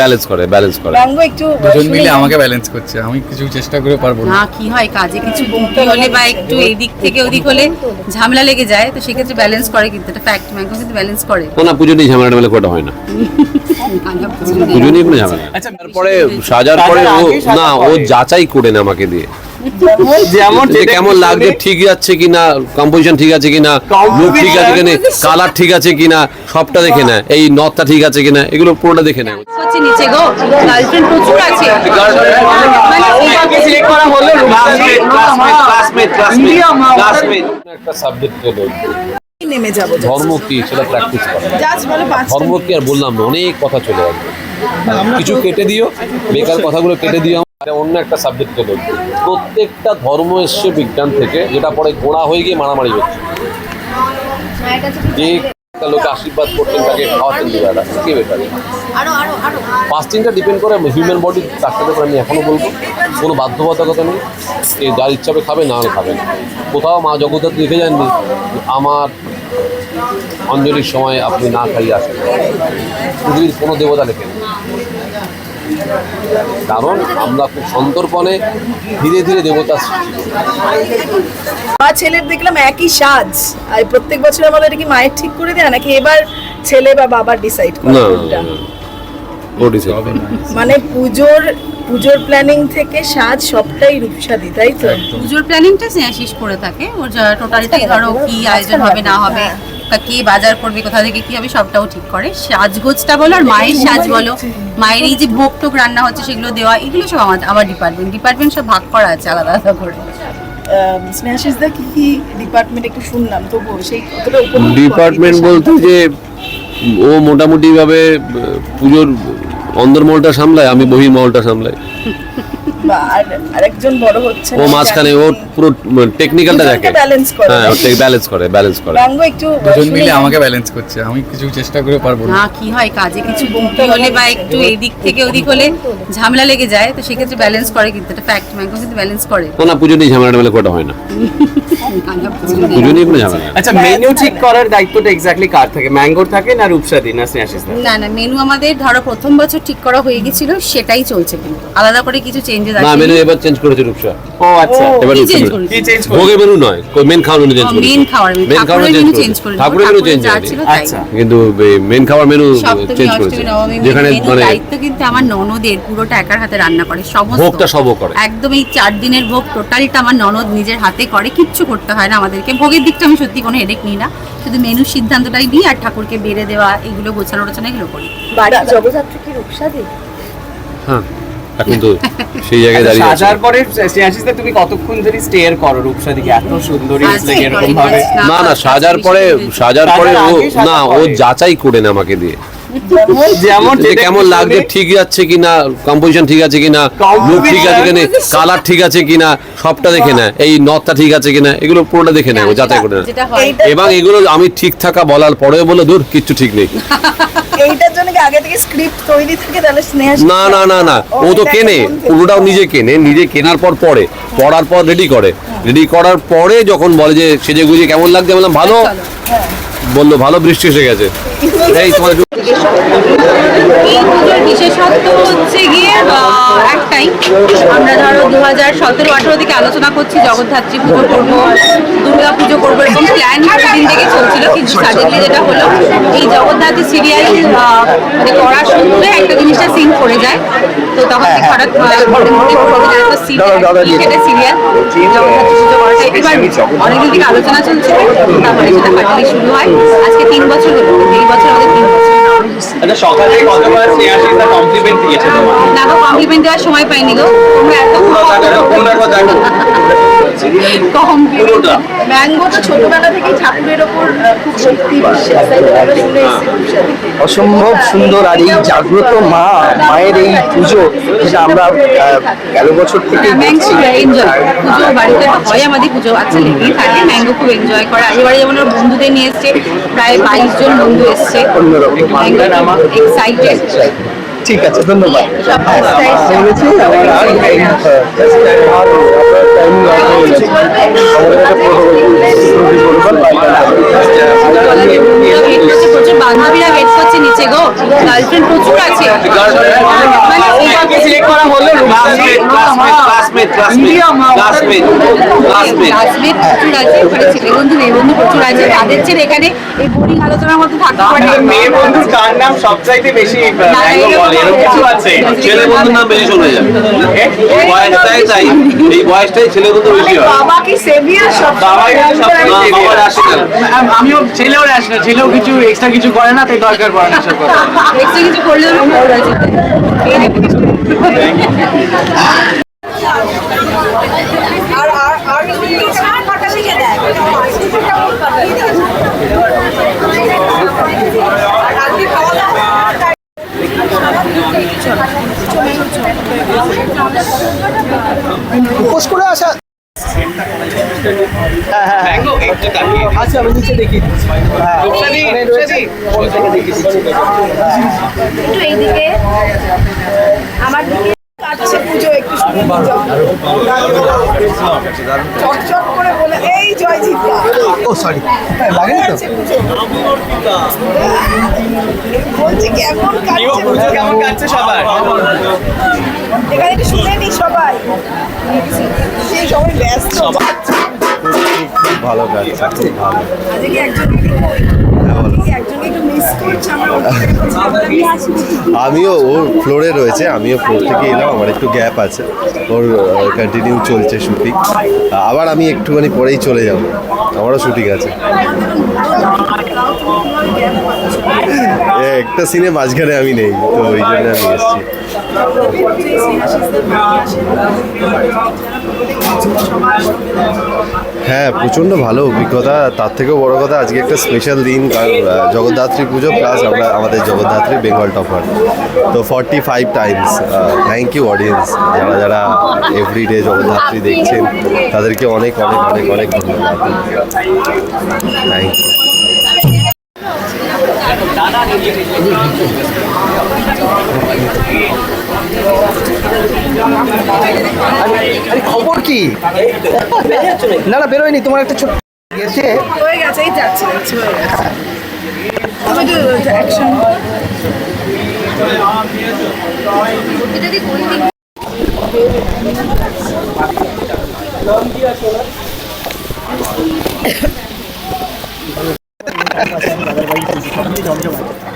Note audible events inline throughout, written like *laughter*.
Balance করে balance করে। ব্যঙ্গ একটু দুজন মিলে আমাকে ব্যালেন্স করছে আমি কিছু চেষ্টা করে পারব না। না কি হয় কাজে কিছু হলে বা একটু এদিক থেকে ওদিক হলে ঝামেলা লেগে যায় তো সেক্ষেত্রে ব্যালেন্স করে কিন্তু এটা ফ্যাক্ট ম্যাঙ্গো কিন্তু ব্যালেন্স করে। না না পুজো নিয়ে ঝামেলা টামেলা কোটা হয় না। *laughs* পুজো নিয়ে কোনো ঝামেলা আচ্ছা তারপরে সাজার পরে ও না ও যাচাই করে না আমাকে দিয়ে। যেমন কেমন লাগছে ঠিক যাচ্ছে কিনা কম্পোজিশন ঠিক আছে কিনা লুক ঠিক আছে কিনা কালার ঠিক আছে কিনা সবটা দেখে নেয়। এই নথটা ঠিক আছে কিনা এগুলো পুরোটা দেখে নেয়। হচ্ছে নিচে গো গার্লফ্রেন্ড প্রচুর আছে। একটা সাবজেক্ট নেমে যাব ধর্ম কি সেটা প্র্যাকটিস করে। জাস্ট বলে পাঁচটা। ধর্ম কি আর বললাম না অনেক কথা চলে যাবে কিছু কেটে দিও বেকার কথাগুলো কেটে দিও। আর অন্য একটা সাবজেক্ট হলো প্রত্যেকটা ধর্ম এসছে বিজ্ঞান থেকে যেটা পরে গোড়া হয়ে গিয়ে মারামারি হচ্ছে। যে একটা লোক আশীর্বাদ করতেন তাকে খাওয়াতেন দিদারা কে বেটার ফাস্টিংটা ডিপেন্ড করে হিউম্যান বডি ডাক্তারের উপর আমি এখনও বলব। কোনো বাধ্যবাধকতা নেই। এ যার ইচ্ছা হবে খাবে না হলে খাবে না। কোথাও মা জগদ্ধাত্রী দেখে যাননি আমার অঞ্জলির সময় আপনি না খাইয়ে আসেন। পৃথিবীর কোনো দেবতা লেখে কারণ আমরা খুব সন্তর্পণে ধীরে ধীরে দেবতা মা ছেলের দেখলাম একই সাজ। আর প্রত্যেক বছর আমাদের কি মায়ের ঠিক করে দেয় নাকি এবার ছেলে বা বাবার ডিসাইড করে। মানে পুজোর পুজোর প্ল্যানিং থেকে সাজ সবটাই রূপসাদি তাই তো? পুজোর প্ল্যানিংটা স্নেহাশিস করে থাকে। ওর টোটালটাই ধরো কি আয়োজন হবে না হবে তা কে বাজার করবে কোথা থেকে কি হবে সবটাও ঠিক করে। সাজগোজটা বলো আর মায়ের সাজ বলো। মায়ের এই যে ভোগ টোক রান্না হচ্ছে সেগুলো দেওয়া এগুলো সব আমার আমার ডিপার্টমেন্ট ডিপার্টমেন্ট সব ভাগ করা আছে আলাদা আলাদা করে। স্নেহাশিস দা কি কি ডিপার্টমেন্ট একটু শুনলাম তবু সেই ডিপার্টমেন্ট বলতে যে ও মোটামুটি ভাবে আহ, পুজোর অন্দরমহলটা সামলায় আমি বহির মহলটা সামলাই আরেকজন বড় হচ্ছে ও মাঝখানে ও পুরো টেকনিক্যালটা দেখে। balance করে। হ্যাঁ ব্যালেন্স করে ব্যালেন্স করে। ব্যঙ্গ একটু দুজন মিলে আমাকে ব্যালেন্স করছে। আমি কিছু চেষ্টা করে পারব না। কি হয় কাজে? কিছু হলে বা একটু এদিক থেকে ওদিক হলে ঝামেলা লেগে যায় তো সেক্ষেত্রে ব্যালেন্স করে কিন্তু এটা ফ্যাক্ট ম্যাঙ্গো কিন্তু ব্যালেন্স করে। না না পুজো নিয়ে ঝামেলা টামেলা কোটা হয় না। *laughs* পুজো নিয়ে কোনো ঝামেলা আচ্ছা মেনু ঠিক করার দায়িত্বটা এক্স্যাক্টলি কার থাকে? ম্যাঙ্গোর থাকে না রূপসাদি না স্নেহাশিস না না মেনু আমাদের ধরো প্রথম বছর ঠিক করা হয়ে গেছিল সেটাই চলছে কিন্তু। আলাদা করে কিছু চেঞ্জেস না মেনু এবার চেঞ্জ করেছে রূপসা। ও আচ্ছা। এবার চেঞ্জ মেনু। ভোগের মেনু নয় মেন খাওয়ার মেনু চেঞ্জ মেন খাওয়ার মেনু খাওয়ার চেঞ্জ করে ঠাকুরের মেনু চেঞ্জ আচ্ছা কিন্তু মেন খাওয়ার মেনু চেঞ্জ করেছে। যেখানে মানে দায়িত্ব কিন্তু আমার ননদের পুরোটা একার হাতে রান্না করে সমস্ত। ভোগটা সবও করে। একদম এই চার দিনের ভোগ টোটালটা আমার ননদ নিজের হাতে করে কিচ্ছু করতে হয় না আমাদেরকে। ভোগের দিকটা আমি সত্যি কোনো হেডেক নিই না। শুধু মেনু সিদ্ধান্তটাই দিই আর ঠাকুরকে বেড়ে দেওয়া এগুলো গোছানো টোছানো এগুলো করি। বাড়ির জগদ্ধাত্রী কি রূপসাদি হ্যাঁ। এখন তো সেই জায়গায় দাঁড়িয়ে আছে। আচ্ছা, সাজার পরে তুমি কতক্ষণ ধরে স্টেয়ার করো রূপসাদিকে? এত সুন্দরী আচ্ছা, এরকম ভাবে। না না সাজার পরে সাজার পরে ও না ও যাচাই করে না আমাকে দিয়ে। যেমন কেমন লাগছে ঠিক যাচ্ছে কিনা কম্পোজিশন ঠিক আছে কিনা লুক ঠিক আছে কিনা কালার ঠিক আছে কিনা সবটা দেখে নেয় এই নথটা ঠিক আছে কিনা এগুলো পুরোটা দেখে নেয় ও যাচাই করে নেয় হয়। এইটা- এবং এগুলো আমি ঠিক থাকা বলার পরেও বলে দূর কিচ্ছু ঠিক নেই। *laughs* এইটার জন্য কি আগে থেকে স্ক্রিপ্ট তৈরি থাকে? তাহলে স্নেহা না না না না। ও তো কেনে। পুরোটাও নিজে কেনে নিজে কেনার পর পরে পড়ার পর রেডি করে। রেডি করার পরে যখন বলে যে সেজে গুজে কেমন লাগছে বললাম ভালো। বলল ভালো বৃষ্টি এসে গেছে। এই তোমার এই পুজোর বিশেষত্ব হচ্ছে গিয়ে একটাই। আমরা ধরো দু হাজার সতেরো আঠেরো থেকে আলোচনা করছি জগদ্ধাত্রী পুজো করব দুর্গা পুজো করব এরকম প্ল্যান দিন থেকে চলছিল কিন্তু সাডেনলি যেটা হলো এই জগদ্ধাত্রী সিরিয়াল মানে করার সূত্রে একটা জিনিসটা সিঙ্ক করে যায়। তো তখন হঠাৎ একটা সিরিয়াল সিরিয়াল জগদ্ধাত্রী পুজো এবার অনেকদিন থেকে আলোচনা চলছে তারপরে সেটা ফাইনালি শুরু হয়। আজকে তিন বছর হলো এই বছর আমাদের তিন বছর। আচ্ছা সকালে কতবার স্নেহাশিস দা কমপ্লিমেন্ট দিয়েছে তোমার। না গো কমপ্লিমেন্ট দেওয়ার সময় পাইনি গো। তোমরা এত কম পুরোটা ম্যাঙ্গো তো ছোটবেলা থেকেই ঠাকুরের ওপর খুব ভক্তি বিশ্বাস তাই তো? আমরা শুনে এসেছি রূপসাদি। অসম্ভব সুন্দর আর এই জাগ্রত মা মায়ের এই পুজো যেটা আমরা গেল বছর থেকে পুজো বাড়িতে হয় আমাদের পুজো আচ্ছা লেগেই থাকে ম্যাঙ্গো খুব এনজয় করে। যেমন বন্ধুদের নিয়ে এসছে প্রায় বাইশ জন বন্ধু এসছে। ম্যাঙ্গো এক্সাইটেড ঠিক আছে ধন্যবাদ বলেছি আমার আর এই, আহ, নিচে গো। গার্লফ্রেন্ড প্রচুর আছে। মানে সিলেক্ট করা হলো classmate classmate classmate classmate classmate classmate প্রচুর আছে ওখানে ছেলে বন্ধু মেয়ে বন্ধু প্রচুর আছে তাদের ছেলে এখানে এই বোরিং আলোচনার মধ্যে থাকতে পারে মেয়ে বন্ধুর কার নাম সবচাইতে বেশি আহ, না, ম্যাঙ্গো এরকম বলে এরকম কিছু আছে ছেলে বন্ধুর নাম বেশি শোনা যাবে এই বয়সটাই তাই এই বয়সটাই ছেলে বন্ধু বেশি হয় বাবা কি সেভিয়ার সব? সব আমিও ছেলেও আসে না ছেলেও কিছু এক্সট্রা কিছু করে না তাই দরকার পড়ে না। কিছু আছে আর আর আর শিখে উপোস করে আসা আচ্ছা আমি নিচে দেখি হ্যাঁ। একটু এইদিকে। আমার দিকে কাটছে পুজো একটু চটচট করে বলে এই জয়জিৎ ও সরি লাগেনি তো? বলছে কেমন কাটছে পুজো? কেমন কাটছে সবার? এখানে একটু শুনে নি সবাই। সবাই ব্যস্ত। ভালো কাটছে খুব ভালো। আমার আমিও ওর ফ্লোরে রয়েছে আমিও ফ্লোর থেকে এলাম আমার একটু গ্যাপ আছে। ওর কন্টিনিউ চলছে শুটিং আবার আমি একটুখানি পরেই চলে যাব। আমারও শুটিং আছে। একটা সিনে মাঝখানে আমি নেই তো ওই জন্য আমি এসেছি। হ্যাঁ প্রচণ্ড ভালো অভিজ্ঞতা। তার থেকেও বড় কথা, আজকে একটা স্পেশাল দিন, কারণ জগদ্ধাত্রী পুজো প্লাস আমরা, আমাদের জগদ্ধাত্রী বেঙ্গল টপার তো forty five times thank you audience যারা যারা এভরিডে জগদ্ধাত্রী দেখছেন, তাদেরকে অনেক অনেক অনেক অনেক ধন্যবাদ। থ্যাংক ইউ আরে খবর কি? না না বেরোয়নি তোমার একটা ছোট গেছে। হয়ে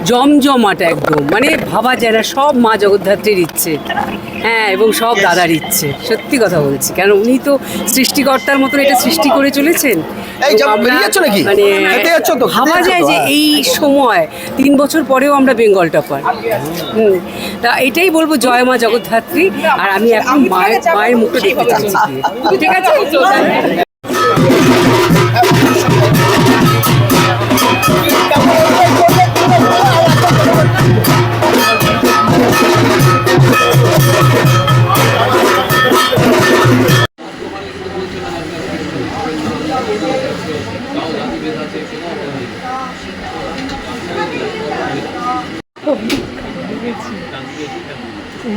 জমজমাট একদম। মানে ভাবা যায় না সব মা জগদ্ধাত্রীর ইচ্ছে। হ্যাঁ এবং সব দাদার ইচ্ছে। সত্যি কথা বলছি। কারণ উনি তো সৃষ্টিকর্তার মতন এটা সৃষ্টি করে চলেছেন? মানে ভাবা যায় যে। এই সময় তিন বছর পরেও আমরা বেঙ্গল টপার। হুম। তা এটাই বলব জয় মা জগদ্ধাত্রী। আর আমি এখন মায়ের মায়ের মুখটা দেখতে চাচ্ছি ঠিক আছে?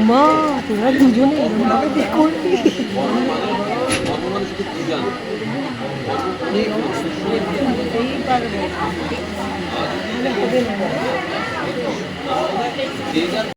মা তোরা দুজনে এরকমভাবে করবি konuştuk Gülcan. Neyi konuştuk? Neyi konuştuk? Geyikler